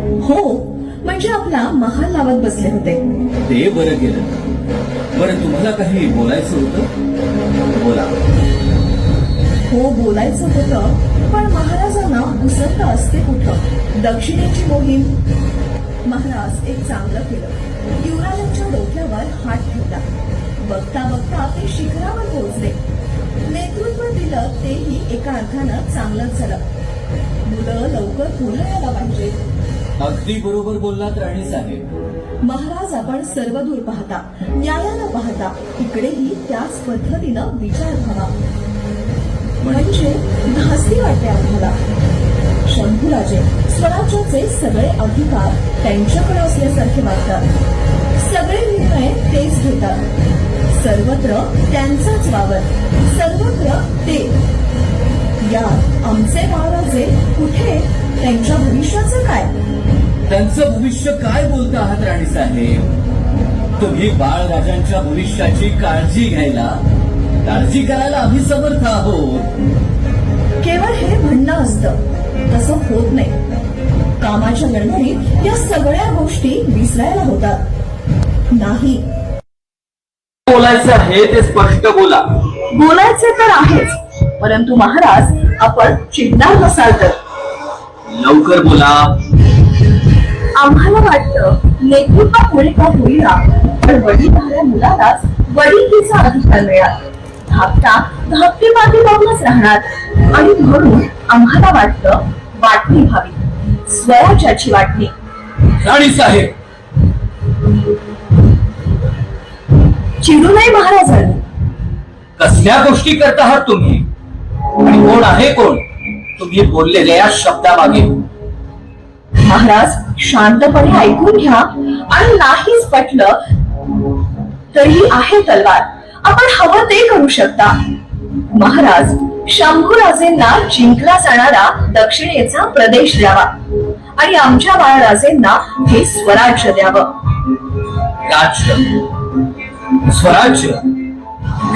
हो म्हणजे आपला महाल लावत बसले होते. ते बरं गेलं. बरं तुम्हाला काही बोलायचं होतं? बोला. हो बोलायचं होतं पण महाराजांना उसंत असते कुठं? दक्षिणेची मोहीम. महाराज एक चांगलं केलं. युवराजांच्या डोक्यावर हात ठेवला. बघता बघता ते शिखरावर पोहोचले. नेतृत्व दिलं तेही एका अर्थानं चांगलंच झालं. मुलं लवकर पुढे यायला पाहिजे अगदी बरोबर बोललात राणी साहेब. महाराज आपण सर्व दूर पाहता न्यायाला पाहता इकडेही त्याच पद्धतीनं विचार व्हावा. म्हणजे धास्ती वाटते आम्हाला. शंभूराजे स्वराज्याचे सगळे अधिकार त्यांच्याकडे असल्यासारखे वाटतात. सगळे निर्णय तेच घेतात. सर्वत्र त्यांचाच वावर सर्वत्र ते. या आमचे महाराजे कुठे? त्यांच्या भविष्याचं काय? त्यांचं भविष्य काय बोलता आहात राणी साहेब? तुम्ही बाळराजांच्या भविष्याची काळजी घ्यायला काळजी करायला आम्ही समर्थ आहोत. केवळ हे म्हणणं असतं तसं होत नाही. कामाच्या गडबडीत या सगळ्या गोष्टी विसरायला होतात. नाही. बोलायचं आहे ते स्पष्ट बोला. बोलायचे तर आहेच परंतु महाराज आपण चिडणार नसाल तर. लवकर बोला. आम्हाला वाटतं नेतृत्व पुढे का होईना पण वडीलधाऱ्या मुलालाच वडीलकीचा अधिकार मिळाला. धाकटा लावूनच राहणार. आणि म्हणून आम्हाला वाटतं वाटणी व्हावी. स्वराज्याची वाटणी. राणी साहेब. महाराजांनी. कसल्या गोष्टी करत आहात तुम्ही? आणि कोण आहे कोण? तुम्ही बोललेल्या या शब्दामागे. महाराज शांतपणे ऐकून घ्या. आणि नाहीच पटलं तरी आहे तलवार. आपण हवं ते करू शकता. महाराज शंभूराजेंना जिंकला जाणारा दक्षिणेचा प्रदेश द्यावा आणि आमच्या बाळराजेंना हे स्वराज्य द्यावं. राज्य स्वराज्य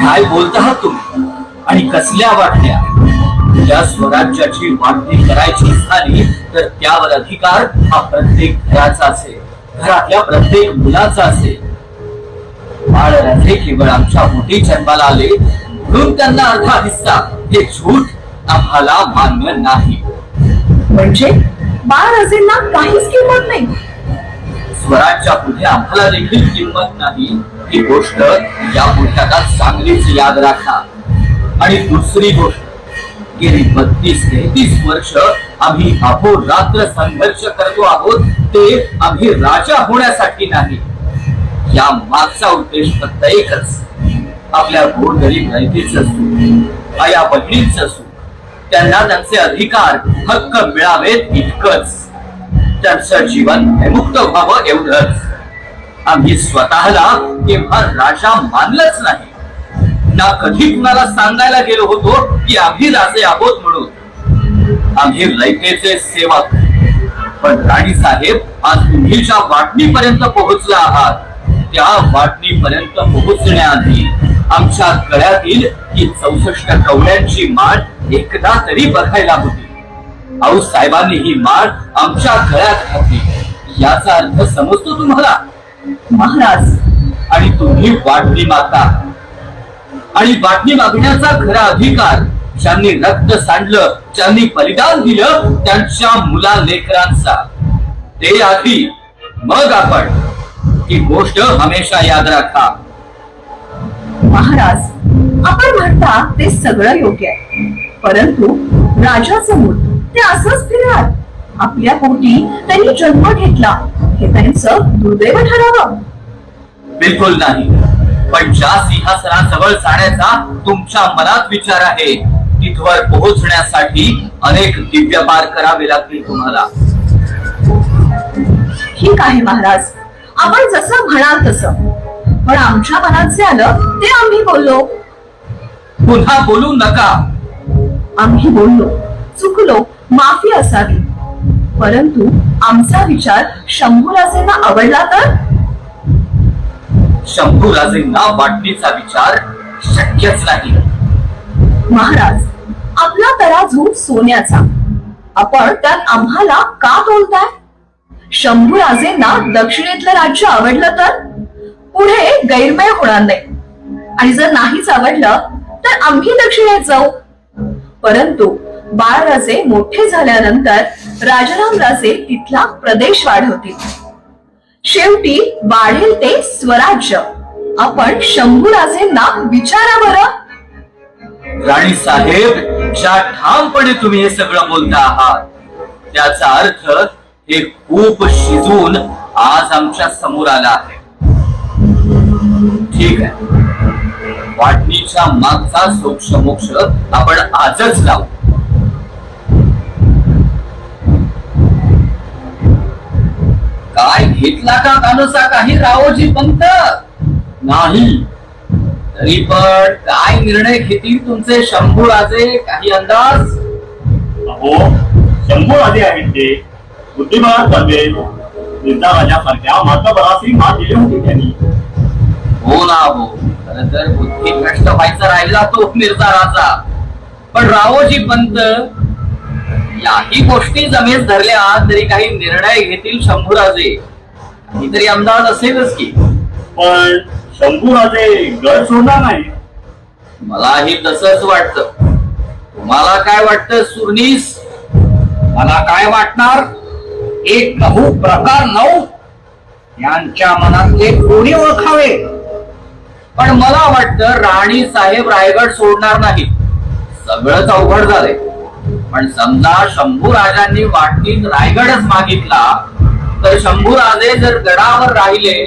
काय बोलत आहात तुम्ही? आणि कसल्या वाटल्या या स्वराज्याची वाटणी करायची झाली तर त्यावर अधिकार हा प्रत्येक घराचा असेल. घरातल्या प्रत्येक मुलाचा असेल. बाळराजे केवळ आमच्या मोठी जन्माला आले म्हणून त्यांना अर्धा हिस्सा हे झूट आम्हाला मान्य नाही. म्हणजे बाळराजेंना काहीच किंमत नाही. स्वराज्या पुढे आम्हाला देखील किंमत नाही. ही गोष्ट या मोठ्याला चांगलीच याद राखा. आणि दुसरी गोष्ट गेली बत्तीस तेहतीस वर्ष आम्ही अहोरात्र संघर्ष करतो आहोत ते आम्ही राजा होण्यासाठी नाही. या मागचा उद्देश फक्त एकच आपल्या गोरगरीब रयतेचं सुख आया बहिणींचं सुख. त्यांना त्यांचे अधिकार हक्क मिळावेत इतकंच. त्यांचं जीवन विमुक्त व्हावं एवढंच. आम्ही स्वतःला केव्हा राजा मानलंच नाही. ना कधी कुणाला सांगायला गेलो होतो की आम्ही राजे आहोत म्हणून. आम्ही लैकेचे सेवक. पण राणी साहेब आज तुम्ही ज्या वाटणीपर्यंत पोहोचला आहात. त्या वाटणीपर्यंत पोहोचण्याआधी आमच्या गळ्यातील ही चौसष्ट कवड्यांची माळ एकदा तरी बघायला होती. आऊ साहेबांनी ही माळ आमच्या गळ्यात घातली. याचा अर्थ समजतो तुम्हाला? महाराज आणि तुम्ही वाटणी माता आणि वाटणी मागण्याचा खरा अधिकार ज्यांनी रक्त सांडलं ज्यांनी बलिदान दिलं त्यांच्या मुला लेकरांचा. ते आधी मग आपण ही गोष्ट हमेशा याद राखा. महाराज आपण म्हणता ते सगळं योग्य आहे परंतु राजाचं मूल ते असंच फिरणार. आपल्या पोटी त्यांनी जन्म घेतला हे त्यांचं दुर्दैव ठरावं. बिलकुल नाही. पण ज्या सिंहासनाजवळ जाण्याचा तुमच्या मनात विचार आहे तिथवर पोहोचण्यासाठी अनेक दिव्य पार करावे लागतील तुम्हाला. ठीक आहे महाराज. आपण जसं म्हणाल तसं. पण आमच्या मनात जे आलं ते आम्ही बोललो. पुन्हा बोलू नका. आम्ही बोललो. चुकलो. माफी असावी. परंतु आमचा विचार शंभूराजेंना आवडला तर? शंभूराजेंना वाटणीचा विचार शक्यच नाही. महाराज आपला तराजू सोन्याचा. आपण त्यात आम्हाला का तोलताय शंभूराजेंना दक्षिणेतलं राज्य आवडलं तर? पुढे गैरमय होणार नाही. आणि जर नाहीच आवडलं तर आम्ही दक्षिणेत जाऊ. परंतु बाळराजे मोठे झाल्यानंतर राजाराम राजे तिथला प्रदेश वाढवतील. शेवटी वाढेल ते स्वराज्य. आपण शंभूराजेंना विचारा बरं. राणी साहेब ज्या ठामपणे तुम्ही हे सगळं बोलता आहात त्याचा अर्थ हे खूप शिजून आज आमच्यासमोर आला आहे. ठीक आहे. वाटणीच्या मागचा सोक्ष मोक्ष आपण आजच लावू. काय घेतला का कानसा काही रावोजी पंत? नाही. तरी पण काय निर्णय घेतील तुमचे शंभू राजे काही अंदाज? अहो शंभर आधी आहेत ते. बुद्धिमान बनले. मिर्झा राजासारख्या मातबरासी मात दिली होती त्यांनी. हो ना हो. खरं तर बुद्धी भ्रष्ट व्हायचा राहिला तो मिर्झा राजा. पण रावोजी पंत याही गोष्टी जमेस धरल्या तरी काही निर्णय घेतील शंभूराजे. काहीतरी अंदाज असेलच की. पण शंभू राजे गड सोडणार नाही. मलाही तसंच वाटतं. तुम्हाला काय वाटतं सुरनीस? मला काय वाटणार? एक कहू प्रकार नऊ. यांच्या मनातले कोणी ओळखावे? पण मला वाटतं राणी साहेब रायगड सोडणार नाही. सगळंच अवघड झालंय. पण समजा शंभू राजांनी वाटणीत रायगडच मागितला तर शंभू राजे जर गडावर राहिले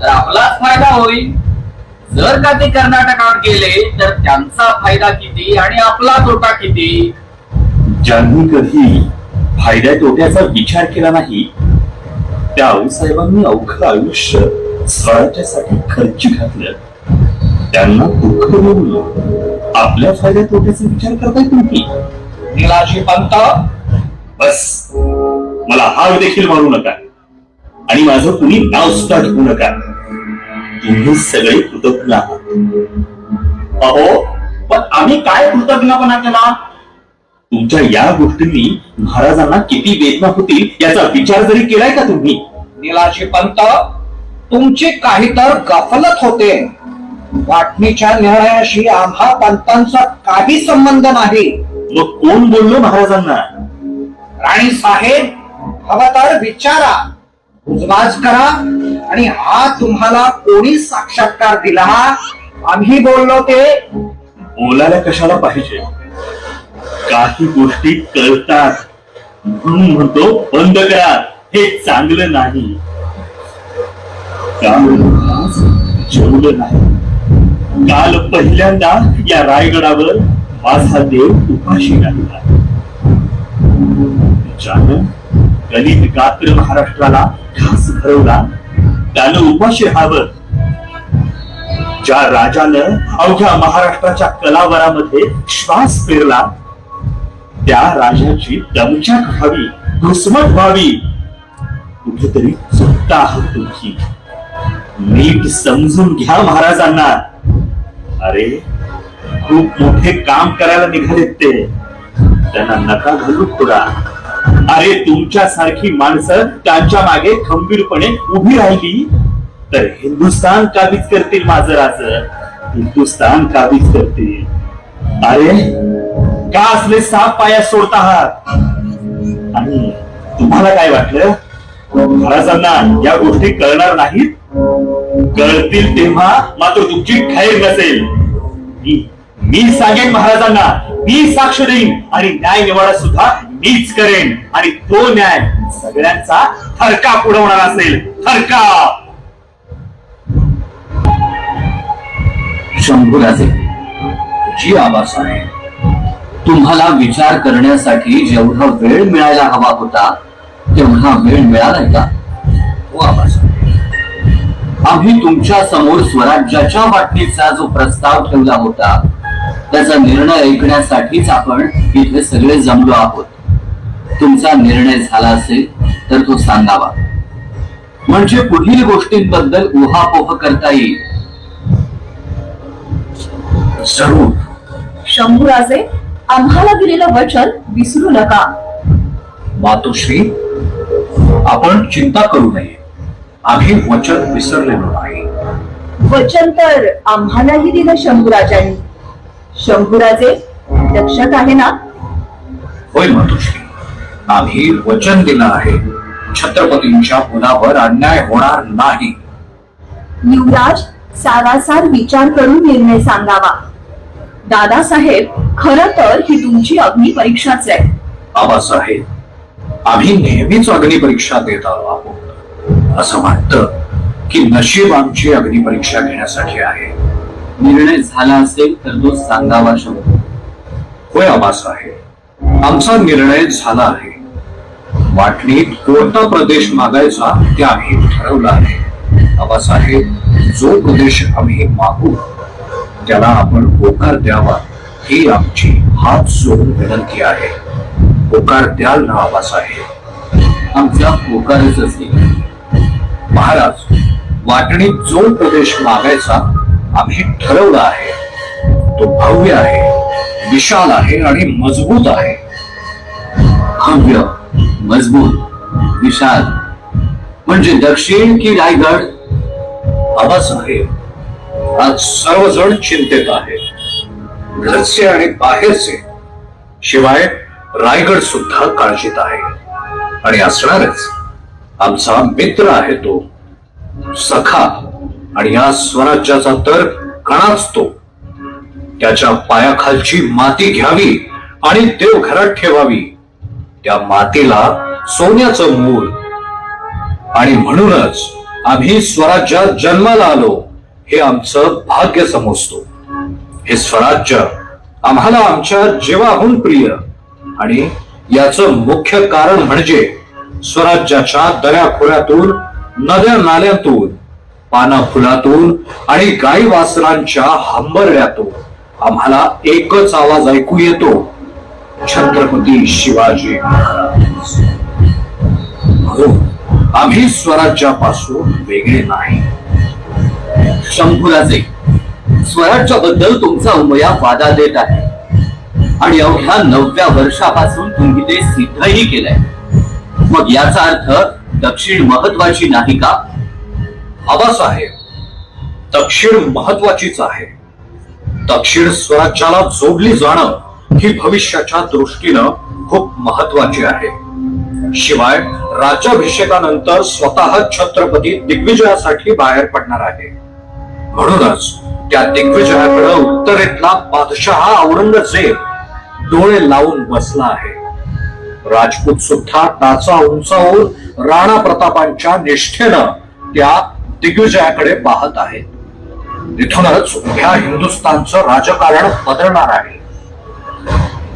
तर आपलाच फायदा होईल. जर का ते कर्नाटकात गेले तर त्यांचा फायदा किती आणि आपला तोटा किती? ज्यांनी कधी फायद्या तोट्याचा विचार केला नाही त्या आऊसाहेबांनी अवघड आयुष्य स्वराज्यासाठी खर्च घातलं. त्यांना दुःख देऊन आपल्या फायद्या तोट्याचा विचार करताय तुम्ही. निलाजी पंत. बस. मला हाव देखील मारू नका. आणि माझं कुणी नाव सुद्धा ठेवू नका. तुम्ही सगळे कृतज्ञ आहात. अहो पण आम्ही काय कृतज्ञपणा केला? तुमच्या या गोष्टींनी महाराजांना किती वेदना होतील याचा विचार जरी केलाय का तुम्ही? निलाशी पंत तुमची काही तर गफलत होते. वाटणीच्या निर्णयाशी आम्हा पंतांचा काही संबंध नाही. मग कोण बोललो महाराजांना? राणी साहेब हवा तर विचारा उजवाज करा आणि हा तुम्हाला कोणी साक्षात्कार दिला? आम्ही बोललो ते. बोलायला कशाला पाहिजे? काही गोष्टी कळतात. म्हणून म्हणतो बंद करा. हे चांगलं नाही. जेवलं नाही. काल पहिल्यांदा या रायगडावर माझा देव उपाशी राहिला. ज्यानं गणित गात्र महाराष्ट्राला घास भरवला त्यानं उपाशी राहावं. ज्या राजानं अवघ्या महाराष्ट्राच्या कलावरामध्ये श्वास पेरला त्या राजाची दमचक व्हावी घुसमट व्हावी. कुठेतरी चुकता आहात तुम्ही नीट समजून घ्या महाराजांना. अरे खूप मोठे काम करायला निघालेत ते. त्यांना नका घालू थोडा अरे तुमच्या सारखी माणसं त्यांच्या मागे खंबीरपणे उभी राहिली? तर हिंदुस्तान काबीज करतील माझं राज हिंदुस्तान काबीज करतील. अरे का असले साप पाया सोडत आहात? आणि तुम्हाला काय वाटलं? महाराजांना या गोष्टी कळणार नाहीत? कळतील तेव्हा मात्र तुमची खैर नसेल. मी सांगेन महाराजांना मी साक्ष देईन आणि न्याय निवाडा सुद्धा मीच करेन. आणि तो न्याय सगळ्यांचा थरका पुढवणार असेल. थरका! शंभूराजे जी आबासाहेब तुम्हाला विचार करण्यासाठी जेवढा वेळ मिळायला हवा होता तेवढा वेळ मिळालाय का? हो आबासाहेब आम्ही तुमच्यासमोर स्वराज्याच्या वाटणीचा जो प्रस्ताव ठेवला होता त्याचा निर्णय ऐकण्यासाठीच आपण इथे सगळे जमलो आहोत. तुमचा निर्णय झाला असेल तर तो सांगावा. म्हणजे पुढील गोष्टींबद्दल उहापोह करता येईल. जरूर. शंभूराजे आम्हाला दिलेलं वचन विसरू नका. मातोश्री आपण चिंता करू नये. आम्ही वचन विसरलेलो नाही. वचन तर आम्हालाही दिलं शंभूराजांनी. शंभूराजे लक्षात आहे ना? होय मातोश्री. आम्ही वचन दिलं आहे. छत्रपतींच्या मुलावर अन्याय होणार नाही. युवराज सारासार विचार करून निर्णय सांगावा. दादासाहेब खर तर ही तुमची अग्नी परीक्षाच आहे. आबासाहेब आम्ही नेहमीच अग्निपरीक्षा देत आलो आहोत. असं वाटतं की नशीब आमची अग्निपरीक्षा घेण्यासाठी आहे. निर्णय झाला असेल तर तो सांगावा शंभू होय आबासाहेब. आमचा निर्णय झाला आहे. वाटणीत कोणता प्रदेश मागायचा ते आम्ही ठरवला आहे. आबासाहेब जो प्रदेश आम्ही मागू त्याला आपण होकार द्यावा ही आमची हात जोडून विनंती आहे. होकार द्याल ना आबासाहेब? आमचा होकारच असेल. महाराज वाटणीत जो प्रदेश मागायचा आम्ही ठरवलं आहे. तो भव्य आहे विशाल आहे आणि मजबूत आहे. भव्य मजबूत विशाल. म्हणजे दक्षिण की रायगड? आबासाहेब आज सर्वजण चिंतेत आहेत. घरचे आणि बाहेरचे. शिवाय रायगड सुद्धा काळजीत आहे. आणि असणारच. आमचा मित्र आहे तो सखा. आणि या स्वराज्याचा तर कणाच तो. त्याच्या पायाखालची माती घ्यावी आणि देव घरात ठेवावी. त्या मातीला सोन्याचं मूल आणि म्हणूनच आम्ही स्वराज्यात जन्माला आलो हे आमचं भाग्य समजतो. हे स्वराज्य आम्हाला आमच्या जीवाहून प्रिय. आणि याचं मुख्य कारण म्हणजे स्वराज्याच्या दऱ्याखोऱ्यातून नद्या नाल्यातून पाना फुलातून आणि गाई वासरांच्या हंबरड्यातून. आम्हाला एकच आवाज ऐकू येतो. छत्रपती शिवाजी महाराज. म्हणून आम्ही स्वराज्यापासून वेगळे नाही. शंभूराजे स्वराज्याबद्दल तुमचा उमया वादा देत आहे. आणि अवघ्या नवव्या वर्षापासून तुम्ही ते सिद्धही केलंय. मग याचा अर्थ दक्षिण महत्वाची नाही का? आबासाहेब दक्षिण महत्वाचीच आहे. दक्षिण स्वराज्याला जोडली जाणं ही भविष्याच्या दृष्टीनं खूप महत्वाची आहे. शिवाय राज्याभिषेकानंतर स्वतः छत्रपती दिग्विजयासाठी बाहेर पडणार आहे. म्हणूनच त्या दिग्विजयाकडे उत्तरेतला बादशहा औरंगजेब डोळे लावून बसला आहे. राजपूत सुद्धा टाचा उंचावून राणा प्रतापांच्या निष्ठेनं त्या दिग्विजयाकडे पाहत आहेत तिथूनच उभ्या हिंदुस्थानचं राजकारण बदलणार आहे.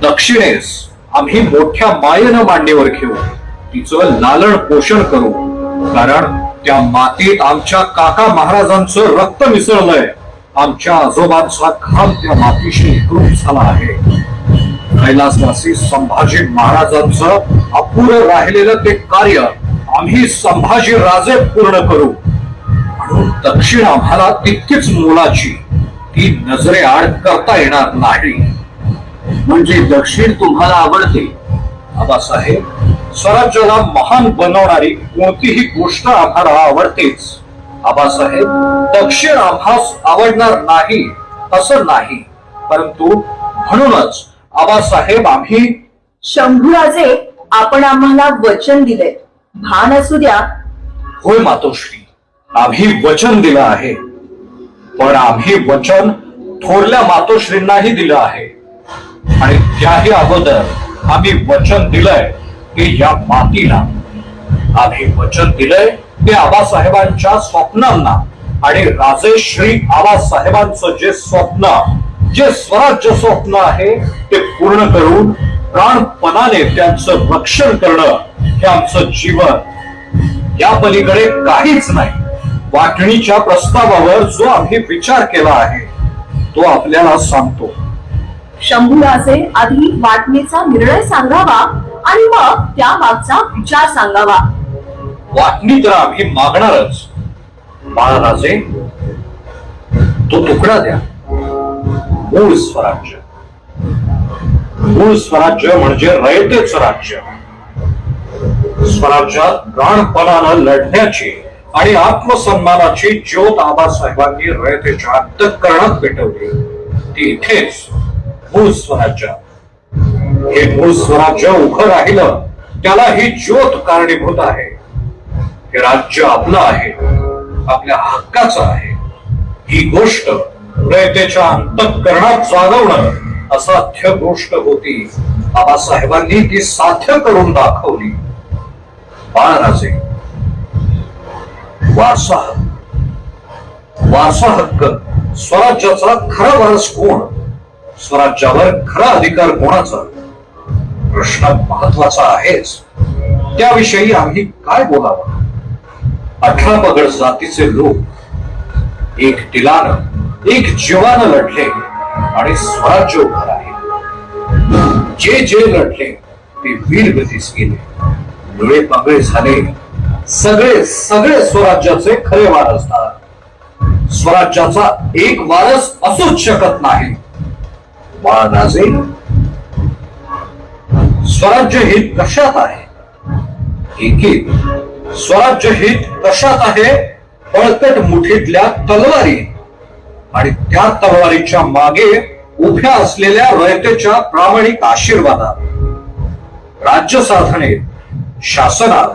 दक्षिणेस आम्ही मोठ्या मायेनं मांडीवर घेऊ. तिचं लालन पोषण करू. कारण त्या मातीत आमच्या काका महाराजांचं रक्त मिसळलंय. आमच्या आजोबांचा घाम त्या मातीशी एकरूप झाला आहे. कैलासवासी संभाजी महाराजांचं अपुरं राहिलेलं ते कार्य आम्ही संभाजी राजे पूर्ण करू. दक्षिण आम्हाला तितकीच मोलाची ती नजरे आड करता येणार नाही. म्हणजे दक्षिण तुम्हाला आवडते. आबासाहेब स्वराज्याला महान बनवणारी कोणतीही गोष्ट आम्हाला आवडतेच. आबासाहेब दक्षिण आम्हास आवडणार नाही असं नाही. परंतु म्हणूनच आबासाहेब आम्ही शंभूराजे आपण आम्हाला वचन दिले भान असू द्या. होय मातोश्री. आम्ही वचन दिलं आहे. पण आम्ही वचन थोरल्या मातोश्रींनाही दिलं आहे. आणि त्याही अगोदर आम्ही वचन दिलंय की या मातीला आम्ही वचन दिलंय ते आबासाहेबांच्या स्वप्नांना आणि राजेश्री आबासाहेबांचं जे स्वप्न जे स्वराज्य स्वप्न आहे ते पूर्ण करून प्राणपणाने त्यांचं रक्षण करणं हे आमचं जीवन. या पलीकडे काहीच नाही. वाटणीच्या प्रस्तावावर जो आम्ही विचार केला आहे तो आपल्याला सांगतो. शंभूराजे आधी वाटणीचा निर्णय सांगावा आणि मग त्या मागचा विचार सांगावा. वाटणी तर आम्ही मागणारच. महाराजे तो तुकडा द्या. मूळ स्वराज्य. मूळ स्वराज्य म्हणजे रयतेच राज्य. स्वराज्यात प्राणपणानं लढण्याची. आणि आत्मसन्मानाची ज्योत आबासाहेबांनी रयतेच्या अंतकरणात पेटवली. ती इथेच मूळ स्वराज्यात हे मूळ स्वराज्य उभं राहिलं त्याला ही ज्योत कारणीभूत आहे. हे राज्य आपलं आहे आपल्या हक्काचं आहे. ही गोष्ट रयतेच्या अंतःकरणात जागवणं असाध्य गोष्ट होती. बाबासाहेबांनी ती साध्य करून दाखवली. बाळराजे वारसा. हक्क वारसा हक्क. स्वराज्याचा खरा वारस कोण? स्वराज्यावर खरा अधिकार कोणाचा? प्रश्न महत्त्वाचा आहेच. त्याविषयी आम्ही काय बोलावं? अठरा पगड जातीचे लोक एक टिलानं एक जीवानं लढले आणि स्वराज्य उभार आहे जे जे लढले ते वीरगतीस गेले. डोळे पांगळे झाले. सगळे सगळे स्वराज्याचे खरे वारसदार स्वराज्याचा एक वारस असूच शकत नाही. बाळराजे स्वराज्य हित कशात आहे? एकेक स्वराज्य हित कशात आहे? बळकट मुठीतल्या तलवारी. आणि त्या तलवारीच्या मागे उभ्या असलेल्या रयतेच्या प्रामाणिक आशीर्वादात. राज्य साधनेत शासनात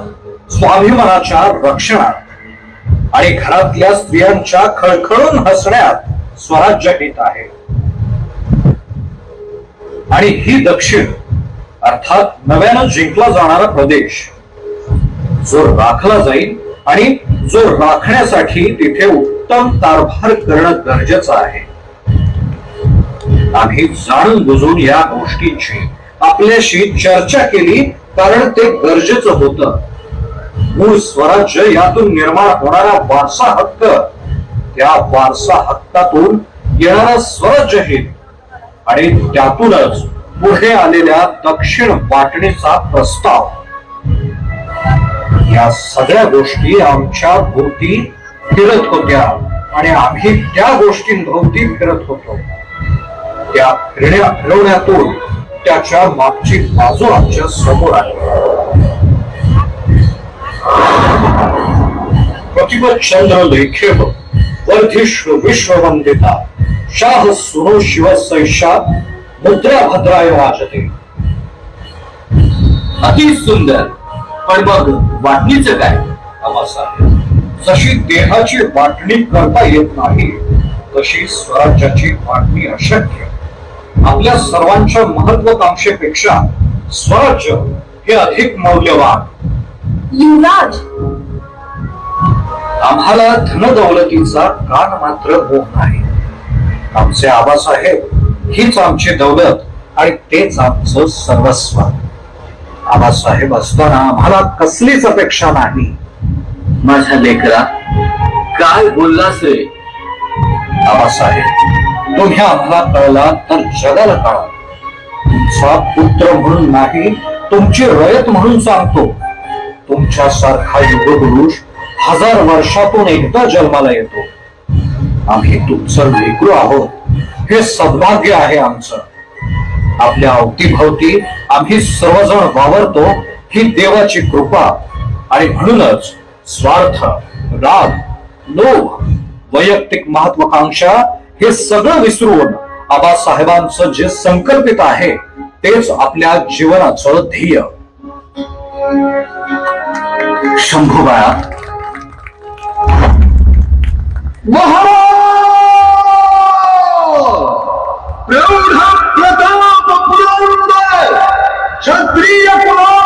स्वाभिमानाच्या रक्षणात आणि घरातल्या स्त्रियांच्या खळखळून हसण्यात स्वराज्य घेत आहे. आणि ही दक्षिण अर्थात नव्यानं जिंकला जाणारा प्रदेश जो राखला जाईल आणि जो राखण्यासाठी तिथे उत्तम कारभार करणं गरजेचं आहे. आम्ही जाणून बुजून या गोष्टींची आपल्याशी चर्चा केली कारण ते गरजेचं होतं. मूळ स्वराज्य यातून निर्माण होणारा वारसा हक्क. त्या वारसा हक्कातून येणारा स्वराज्य हे आणि त्यातूनच पुढे आलेल्या दक्षिण वाटणीचा प्रस्ताव. या सगळ्या गोष्टी आमच्या भोवती फिरत होत्या. आणि आम्ही त्या गोष्टींभोवती फिरत होतो. त्या फिरण्या फिरवण्यातून त्याच्या मागची बाजू आमच्यासमोर आली प्रतिपद चंद्र लेखेव वर्धिष्णु विश्ववंदिता शाह सुनो शिव सैषा मुद्रा भद्राय वाजते। अति सुंदर। पण मग वाटणीचं काय? जशी देहाची वाटणी करता येत नाही तशी स्वराज्याची वाटणी अशक्य. आपल्या सर्वांच्या महत्वाकांक्षेपेक्षा स्वराज्य हे अधिक मौल्यवान. युवराज. आम्हाला धनदौलतीचा कान मात्र मोह नाही. आमचे आबासाहेब हीच आमची दौलत आणि तेच आमचं सर्वस्व. आबासाहेब असताना आम्हाला कसलीच अपेक्षा नाही. माझ्या लेकरा काय बोललास रे? आबासाहेब तुम्ही आम्हाला कळला तर जगाला कळा. तुमचा पुत्र म्हणून नाही तुमची रयत म्हणून सांगतो. तुमच्यासारखा युगपुरुष हजार वर्षातून एकदा जन्माला येतो. आम्ही तुमचं लेकरू आहोत. हे सद्भाग्य आहे आमचं. आपल्या अवतीभवती आम्ही सर्वजण वावरतो ही देवाची कृपा आणि म्हणूनच स्वार्थ राग लोभ वैयक्तिक महत्वाकांक्षा हे सगळं विसरून आबासाहेबांचं जे संकल्पित आहे तेच आपल्या जीवनाचं ध्येय. শম্ভুবারাত প্রৌঢ় প্রতাপ প্রৌঢ় ক্ষত্রিয় কুমার